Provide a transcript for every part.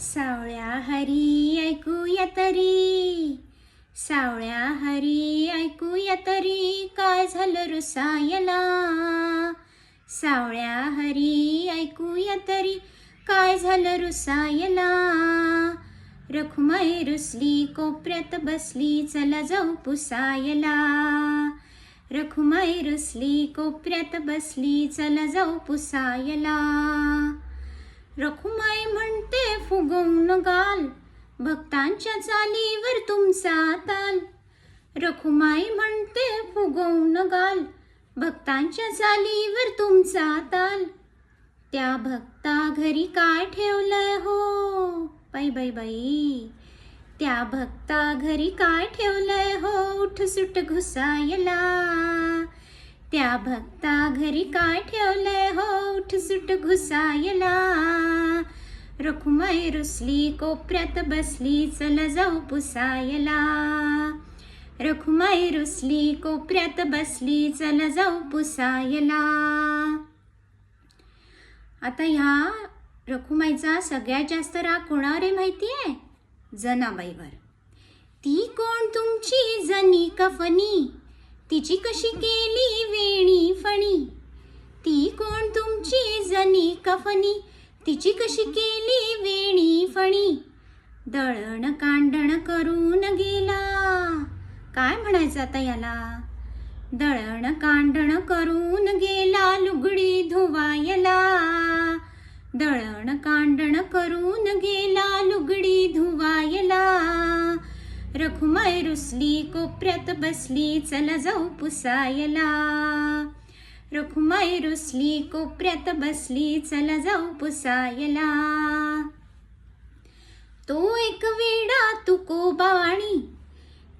सावळ्या हरी ऐकूया तरी. सावळ्या हरी ऐकूया तरी. काय झालं रुसायला सावळ्या हरी ऐकूया तरी. काय झालं रुसायला रखुमाई रुसली कोपऱ्यात बसली चला जाऊ पुसायला रखुमाई रुसली कोपऱ्यात बसली चला जाऊ पुसायला रखु फुगवून गाल. भक्तांच्या चालीवर तुमचा ताल. रखुमाई म्हणते फुगवून गाल. भक्तांच्या चालीवर तुमचा ताल. त्या भक्ता घरी काय ठेवलंय हो? बाई बाई बाई. त्या भक्ता घरी काय ठेवलंय हो? उठ सुट घुसायला. त्या भक्ता घरी काय ठेवलंय हो? उठ सुट घुसायला. रखुमाई रुसली कोपऱ्यात बसली चल जाऊ पुसायला। रखुमाई रुसली कोपऱ्यात बसली चल जाऊ पुसायला। आता ह्या रखुमाईचा सगळ्यात जास्त राग कोणावर आहे माहिती आहे? जनाबाईवर. ती कोण तुमची जनी कफनी? तिची कशी केली वेणी फणी? ती कोण तुमची जनी कफनी? तिची कशी केली वेणी फणी? दळण कांडण करून गेला. काय म्हणायचं आता याला? दळण कांडण करून गेला लुगडी धुवायला. दळण कांडण करून गेला लुगडी धुवायला. रखुमाय रुसली कोपऱ्यात बसली चला जाऊ पुसायला. रखुमाई रुसली कोपऱ्यात बसली चला जाऊ पुसायला. तो एक वेडा तुकोबावाणी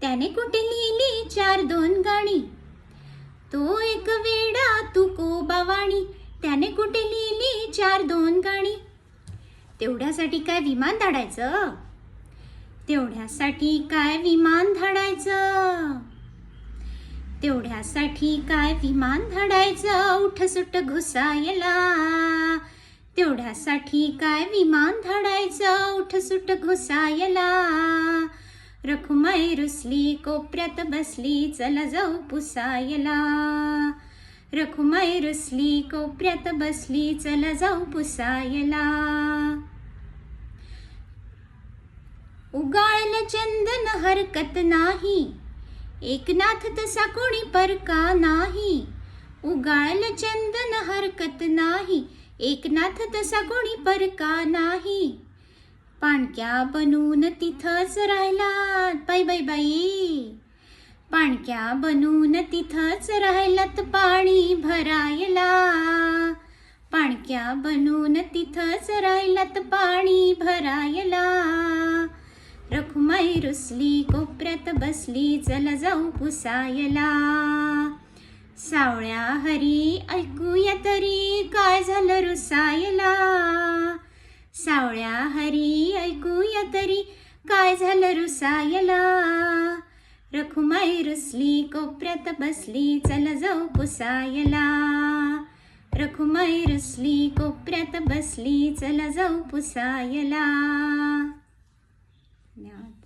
त्याने कुठे लिहिली चार दोन गाणी? तो एक वेडा तुकोबावाणी त्याने कुठे लिहिली चार दोन गाणी? तेवढ्यासाठी काय विमान धाडायचं? तेवढ्यासाठी काय विमान धाडायचं? तेवढ्यासाठी काय विमान धाडायचं? उठसुट घुसायला. तेवढ्यासाठी काय विमान धाडायचं? उठसुट घुसायला. रखुमाई रुसली कोपऱ्यात बसली चला जाऊ पुसायला. रखुमाई रुसली कोपऱ्यात बसली चला जाऊ पुसायला. उगाळलं चंदन हरकत नाही. एकनाथ तसा कोणी परका नाही. उगाळल चंदन हरकत नाही. एकनाथ तसा कोणी परका नाही. पाणक्या बनून तिथंच राहिलात. बाई बाई बाई. पाणक्या बनून तिथंच राहिलात. पाणी भरायला. पाणक्या बनून तिथंच राहिलात. पाणी भरायला. रखुमाई रुसली कोपऱ्यात बसली चल जाऊ पुसायला. सावळ्या हरी ऐकूया तरी काय झालं रुसायला. सावळ्या हरी ऐकूया तरी काय झालं रुसायला. रखुमाई रुसली कोपऱ्यात बसली चल जाऊ पुसायला. रखुमाई रुसली कोपऱ्यात बसली चला जाऊ पुसायला. Now